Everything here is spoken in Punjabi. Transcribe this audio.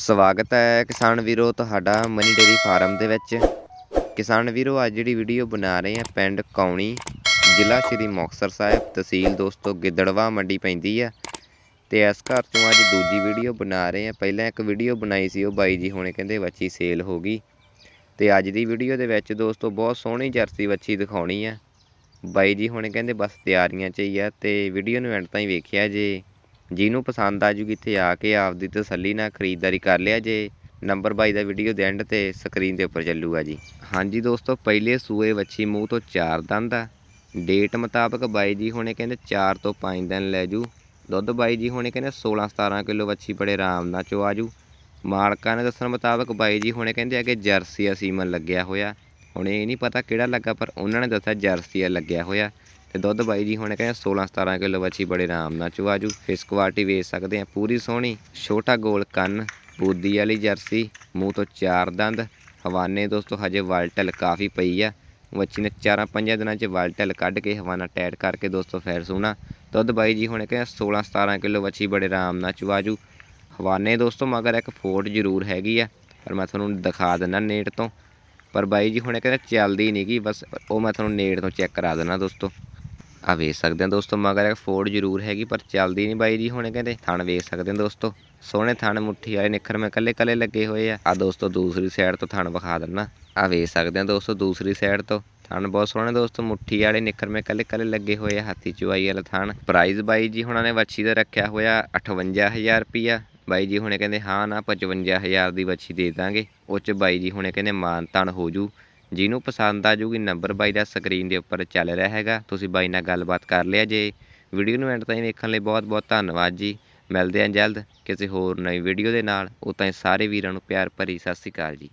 ਸਵਾਗਤ ਹੈ ਕਿਸਾਨ ਵੀਰੋ ਤੁਹਾਡਾ ਮਨੀ ਡੇਰੀ ਫਾਰਮ ਦੇ ਵਿੱਚ। ਕਿਸਾਨ ਵੀਰੋ, ਅੱਜ ਜਿਹੜੀ ਵੀਡੀਓ ਬਣਾ ਰਹੇ ਆ ਪਿੰਡ ਕੌਣੀ, ਜ਼ਿਲ੍ਹਾ ਸ਼੍ਰੀ ਮੁਕਤਸਰ ਸਾਹਿਬ, ਤਹਿਸੀਲ ਦੋਸਤੋ ਗਿੱਦੜਵਾ, ਮੰਡੀ ਪੈਂਦੀ ਆ। ਤੇ ਇਸ ਘਰ ਤੋਂ ਅੱਜ ਦੂਜੀ ਵੀਡੀਓ ਬਣਾ ਰਹੇ ਆ ਪਹਿਲਾਂ ਇੱਕ ਵੀਡੀਓ ਬਣਾਈ ਸੀ, ਉਹ ਬਾਈ ਜੀ ਹੁਣੇ ਕਹਿੰਦੇ ਵੱਛੀ ਸੇਲ ਹੋ ਗਈ। ਤੇ ਅੱਜ ਦੀ ਵੀਡੀਓ ਦੇ ਵਿੱਚ ਦੋਸਤੋ ਬਹੁਤ ਸੋਹਣੀ ਜਰਸੀ ਵੱਛੀ ਦਿਖਾਉਣੀ ਆ। ਬਾਈ ਜੀ ਹੁਣੇ ਕਹਿੰਦੇ ਬਸ ਤਿਆਰੀਆਂ 'ਚ ਹੀ ਆ ਤੇ ਵੀਡੀਓ ਨੂੰ ਐਂਡ ਤਾਈਂ ਵੇਖਿਆ ਜੇ। ਜਿਹਨੂੰ ਪਸੰਦ ਆ ਜੂਗੀ ਇੱਥੇ ਆ ਕੇ ਆਪਦੀ ਤਸੱਲੀ ਨਾਲ ਖਰੀਦਦਾਰੀ ਕਰ ਲਿਆ ਜੇ। ਨੰਬਰ ਬਾਈ ਦਾ ਵੀਡੀਓ ਦੇ ਐਂਡ ਤੇ ਸਕਰੀਨ ਦੇ ਉੱਪਰ ਚੱਲੂਗਾ ਜੀ। ਹਾਂਜੀ ਦੋਸਤੋ, ਪਹਿਲੇ ਸੂਏ ਵੱਛੀ ਮੂੰਹ ਤੋਂ ਚਾਰ ਦੰਦ ਆ। ਡੇਟ ਮੁਤਾਬਕ ਬਾਈ ਜੀ ਹੁਣੇ ਕਹਿੰਦੇ 4 ਤੋਂ 5 ਦਿਨ ਲੈ ਜੂ। ਦੁੱਧ ਬਾਈ ਜੀ ਹੁਣੇ ਕਹਿੰਦੇ 16 17 ਕਿਲੋ ਵੱਛੀ ਬੜੇ ਆਰਾਮ ਨਾਲ ਚੋ ਆ ਜੂ। ਮਾਲਕਾਂ ਨੇ ਦੱਸਣ ਮੁਤਾਬਕ ਬਾਈ ਜੀ ਹੁਣੇ ਕਹਿੰਦੇ ਆ ਕਿ ਜਰਸੀ ਸੀਮਨ ਲੱਗਿਆ ਹੋਇਆ। ਹੁਣ ਇਹ ਨਹੀਂ ਪਤਾ ਕਿਹੜਾ ਲੱਗਾ, ਪਰ ਉਹਨਾਂ ਨੇ ਦੱਸਿਆ ਜਰਸੀਆ ਲੱਗਿਆ ਹੋਇਆ। ਤੇ ਦੁੱਧ ਬਾਈ ਜੀ ਹੁਣੇ ਕਹਿੰਦੇ 16 17 ਕਿਲੋ ਵੱਛੀ ਬੜੇ ਆਰਾਮ ਨਾਲ ਚੋ ਫਿਸ ਕੁਆਲਟੀ ਵੇਚ ਸਕਦੇ ਆ, ਪੂਰੀ ਸੋਹਣੀ, ਛੋਟਾ ਗੋਲ ਕੰਨ, ਬੂਦੀ ਵਾਲੀ ਜਰਸੀ, ਮੂੰਹ ਤੋਂ ਚਾਰ ਦੰਦ, ਹਵਾਨੇ ਦੋਸਤੋ ਹਜੇ ਵਾਲਟਲ ਕਾਫੀ ਪਈ ਆ ਵੱਛੀ ਨੇ ਚਾਰਾਂ ਪੰਜਾਂ ਦਿਨਾਂ 'ਚ ਵਾਲਟਲ ਕੱਢ ਕੇ ਹਵਾਨਾ ਟੈਟ ਕਰਕੇ ਦੋਸਤੋ ਫੇਰ ਸੋਹਣਾ ਦੁੱਧ ਬਾਈ ਜੀ ਹੁਣੇ ਕਹਿੰਦੇ 16 17 ਕਿਲੋ ਵੱਛੀ ਬੜੇ ਆਰਾਮ ਨਾਲ ਚਵਾਜੂ ਹਵਾਨੇ ਦੋਸਤੋ ਮਗਰ ਇੱਕ ਫੋਟ ਜ਼ਰੂਰ ਹੈਗੀ ਆ, ਪਰ ਮੈਂ ਤੁਹਾਨੂੰ ਦਿਖਾ ਦਿੰਦਾ ਨੇੜ ਤੋਂ। ਪਰ ਬਾਈ ਜੀ ਹੁਣੇ ਕਹਿੰਦਾ ਚੱਲਦੀ ਨਹੀਂ ਗੀ, ਬਸ ਉਹ ਮੈਂ ਤੁਹਾਨੂੰ ਨੇੜ ਤੋਂ ਚੈੱਕ ਕਰਾ ਦਿੰਦਾ ਦੋਸਤੋ। ਆ ਵੇਖ ਸਕਦੇ ਆ ਦੋਸਤੋ, ਮਗਰ ਇੱਕ ਫੋੜ ਜ਼ਰੂਰ ਹੈਗੀ, ਪਰ ਚੱਲਦੀ ਨਹੀਂ ਬਾਈ ਜੀ ਹੁਣੇ ਕਹਿੰਦੇ ਥਣ ਵੇਖ ਸਕਦੇ ਆ ਦੋਸਤੋ। ਸੋਹਣੇ ਥਣ ਮੁੱਠੀ ਵਾਲੇ ਨਿਖਰ ਮੈਂ ਕੱਲੇ ਕੱਲੇ ਲੱਗੇ ਹੋਏ ਆ। ਆ ਦੋਸਤੋ, ਦੂਸਰੀ ਸਾਈਡ ਤੋਂ ਥਣ ਵਿਖਾ ਦਿੰਨਾ। ਆ ਵੇਖ ਸਕਦੇ ਆ ਦੋਸਤੋ, ਦੂਸਰੀ ਸਾਈਡ ਤੋਂ। ਥਣ ਬਹੁਤ ਸੋਹਣੇ ਦੋਸਤੋ, ਮੁੱਠੀ ਵਾਲੇ ਨਿੱਖਰ ਮੈਂ ਕੱਲੇ ਕੱਲੇ ਲੱਗੇ ਹੋਏ ਆ, ਹਾਥੀ ਚੁਆਈ ਵਾਲਾ ਥਣ। ਪ੍ਰਾਈਜ਼ ਬਾਈ ਜੀ ਹੁਣਾਂ ਨੇ ਵੱਛੀ ਦਾ ਰੱਖਿਆ ਹੋਇਆ 58000 ਰੁਪਿਆ ਬਾਈ ਜੀ ਹੁਣੇ ਕਹਿੰਦੇ, ਹਾਂ ਨਾ 55000 ਦੀ ਵੱਛੀ ਦੇ ਦਾਂਗੇ। ਉਹ ਚ ਬਾਈ ਜੀ ਹੁਣੇ ਕਹਿੰਦੇ ਮਾਨ ਤਾਨ ਹੋ ਜੂ। ਜਿਹਨੂੰ ਪਸੰਦ ਆ ਜੂਗੀ ਨੰਬਰ ਬਾਈ ਦਾ ਸਕਰੀਨ ਦੇ ਉੱਪਰ ਚੱਲ ਰਿਹਾ ਹੈਗਾ। ਤੁਸੀਂ ਬਾਈ ਨਾਲ ਗੱਲਬਾਤ ਕਰ ਲਿਆ ਜੇ। ਵੀਡੀਓ ਨੂੰ ਐਂਡ ਤਾਈਂ ਵੇਖਣ ਲਈ ਬਹੁਤ ਬਹੁਤ ਧੰਨਵਾਦ ਜੀ। ਮਿਲਦੇ ਹਾਂ ਜਲਦ ਕਿਸੇ ਹੋਰ ਨਵੀਂ ਵੀਡੀਓ ਦੇ ਨਾਲ। ਉਹ ਤਾਈਂ ਸਾਰੇ ਵੀਰਾਂ ਨੂੰ ਪਿਆਰ ਭਰੀ ਸਤਿ ਸ਼੍ਰੀ ਅਕਾਲ ਜੀ।